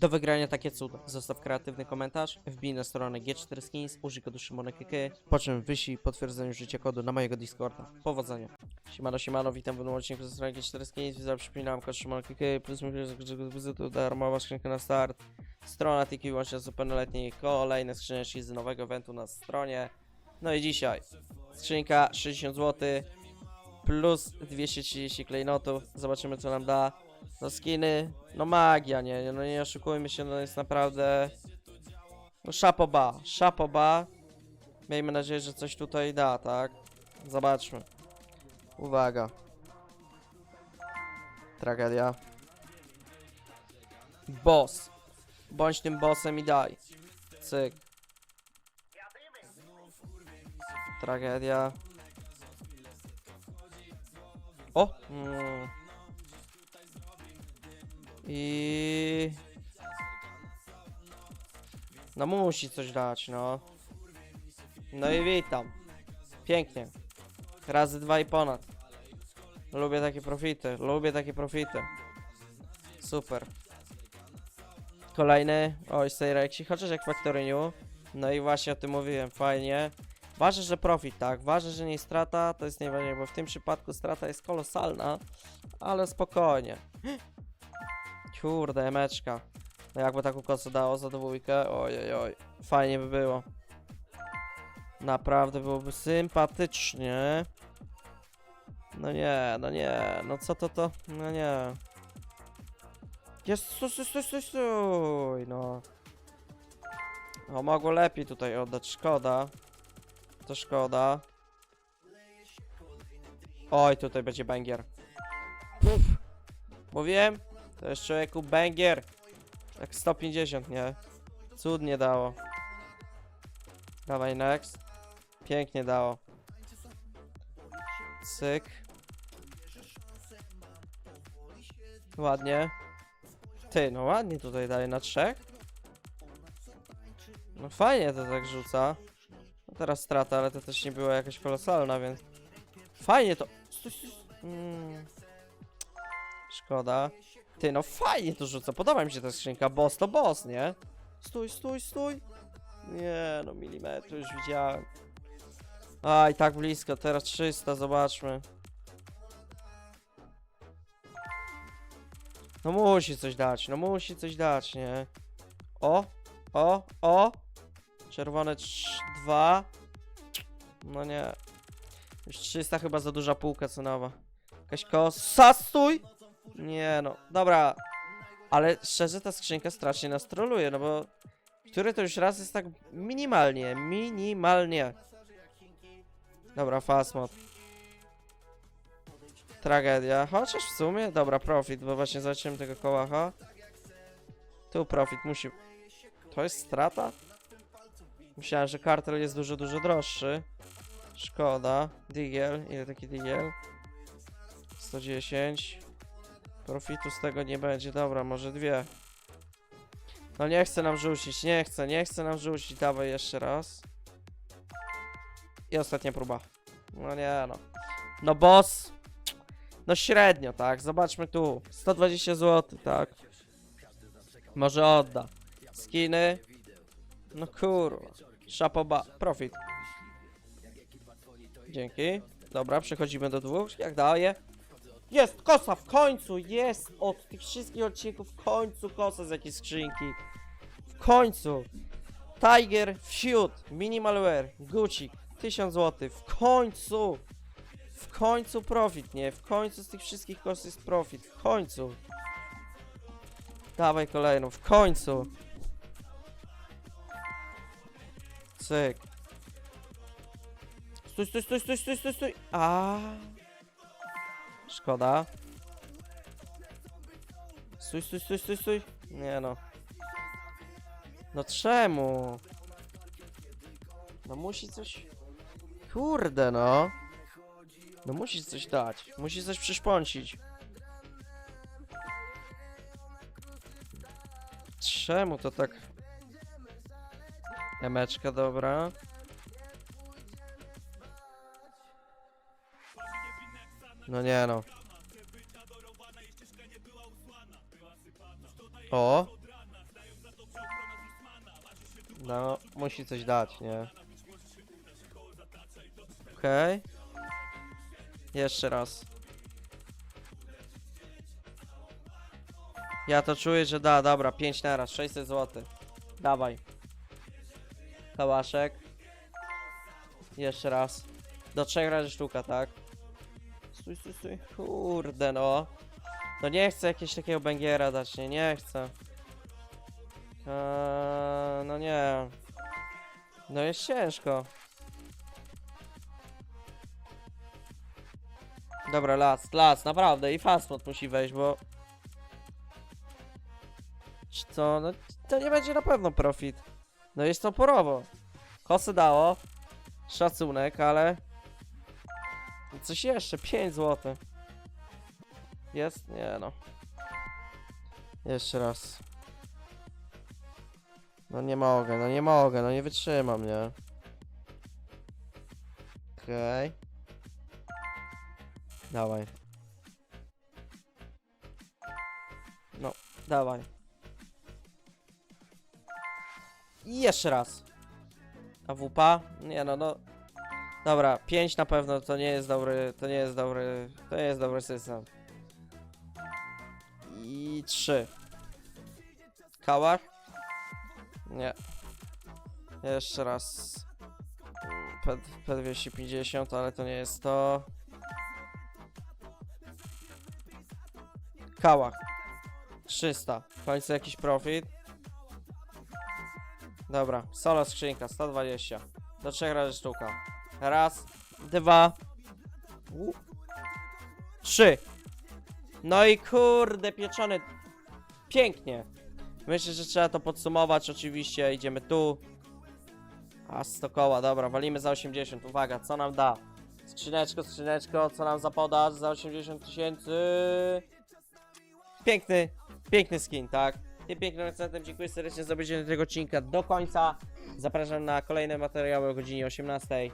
Do wygrania takie cuda. Zostaw kreatywny komentarz, wbij na stronę G4 Skins, użyj kodu SzymonekK, po czym wyślij potwierdzenie użycia kodu na mojego Discorda. Powodzenia. Siemano, siemano, witam w odcinku ze strony G4 Skins, widzę, przypominam kod SzymonekK, plus mówię, że wizytu darmowa skrzynka na start. Strona tiki wyłącznie z pełnoletniej, kolejne skrzyneczki z nowego eventu na stronie. No i dzisiaj skrzynka 60 zł plus 230 klejnotów. Zobaczymy co nam da. No skiny, no magia, nie, no nie oszukujmy się, no jest naprawdę... No szapoba, szapoba. Miejmy nadzieję, że coś tutaj da, tak? Zobaczmy. Uwaga. Tragedia. Boss. Bądź tym bossem i daj. Cyk. Tragedia. O! Mm. I... No musi coś dać, no. No i witam. Pięknie. Razy dwa i ponad. Lubię takie profity, lubię takie profity. Super. Kolejny. Oj, Sejreksi, chociaż jak Factory. No i właśnie o tym mówiłem, fajnie. Ważne, że profit, tak. Ważne, że nie strata, to jest najważniejsze, bo w tym przypadku strata jest kolosalna, ale spokojnie. Kurde, meczka. No jakby taką kosę dało za dwójkę, ojej, oj. Fajnie by było. Naprawdę byłoby sympatycznie. No nie, no nie, no co to to? No nie. Jest, stój, stój, stój, stój, no. O, mogło lepiej tutaj oddać, szkoda. To szkoda. Oj, tutaj będzie banger. Puf. Mówiłem? To jest człowieku banger. Jak 150, nie? Cudnie dało. Dawaj next. Pięknie dało. Cyk. Ładnie. Ty, no ładnie tutaj daje na trzech. No fajnie to tak rzuca. No teraz strata, ale to też nie była jakaś kolosalna, więc... Fajnie to... Mm. Szkoda. Ty, no fajnie to rzuca, podoba mi się ta skrzynka. Boss to boss, nie? Stój, stój, stój. Nie, no milimetr już widziałem. Aj, tak blisko, teraz 300, zobaczmy. No musi coś dać, no musi coś dać, nie? O, o, o. Czerwone 2. No nie. Już 300 chyba za duża półka cenowa. Jakaś kosa, stój! Nie no, dobra. Ale szczerze ta skrzynka strasznie nas troluje, no bo... Który to już raz jest tak minimalnie, minimalnie. Dobra, fastmod. Tragedia. Chociaż w sumie, dobra, profit, bo właśnie zobaczyłem tego kołacha. Tu profit musi... To jest strata? Myślałem, że kartel jest dużo, dużo droższy. Szkoda. Digiel, ile taki digiel? 110. Profitu z tego nie będzie, dobra, może dwie. No nie chce nam rzucić, nie chce, nie chce nam rzucić, dawaj jeszcze raz. I ostatnia próba. No nie no. No boss. No średnio, tak, zobaczmy tu. 120 zł, tak. Może odda. Skiny. No kurwa. Szapoba. Profit. Dzięki. Dobra, przechodzimy do dwóch. Jak daje? Jest kosa, w końcu jest od tych wszystkich odcinków w końcu kosa z jakiejś skrzynki. W końcu. Tiger Feud, Minimalware, Gucci, 1000 zł. W końcu. W końcu profit, nie? W końcu z tych wszystkich kos jest profit. W końcu. Dawaj kolejną, w końcu. Cyk. Stój, stój, stój, stój, stój, stój, stój. A. Szkoda. Stój, stój, stój, stój, stój. Nie no. No czemu? No musi coś... Kurde no. No musi coś dać. Musi coś przyszpącić. Czemu to tak... Emeczka, dobra. No nie no. O! No, musi coś dać, nie? Okej. Jeszcze raz. Ja to czuję, że da, dobra, 5 na raz, 600 zł. Dawaj. Kałaszek. Jeszcze raz. Do trzech razy sztuka, tak? Stój, stój, stój. Kurde, no. No nie chcę jakiegoś takiego bęgiera dać, nie, nie chcę. Eee, no nie. No jest ciężko. Dobra, las, las, naprawdę i fastmod musi wejść, bo... To, no to nie będzie na pewno profit. No jest to porowo. Kosy dało. Szacunek, ale... Coś jeszcze, 5 zł. Jest? Nie no. Jeszcze raz. No nie mogę, no nie mogę, no nie wytrzymam, nie? Okej. Dawaj. No, dawaj. I jeszcze raz. A wupa? Nie no, no. Dobra, 5 na pewno to nie jest dobry, to nie jest dobry, to nie jest dobry system. I 3. Kałach? Nie. Jeszcze raz. P, P250, ale to nie jest to. Kałach. 300. W końcu jakiś profit. Dobra, solo skrzynka, 120. Do trzech razy sztuka. Raz, dwa, u- trzy. No i kurde, pieczony. Pięknie. Myślę, że trzeba to podsumować. Oczywiście idziemy tu. A 100 koła, dobra, walimy za 80. Uwaga, co nam da? Skrzyneczko, skrzyneczko, co nam zapodasz za 80 tysięcy? Piękny, piękny skin, tak? Tym pięknym akcentem dziękuję serdecznie za obejrzenie tego odcinka do końca. Zapraszam na kolejne materiały o godzinie 18. Hej!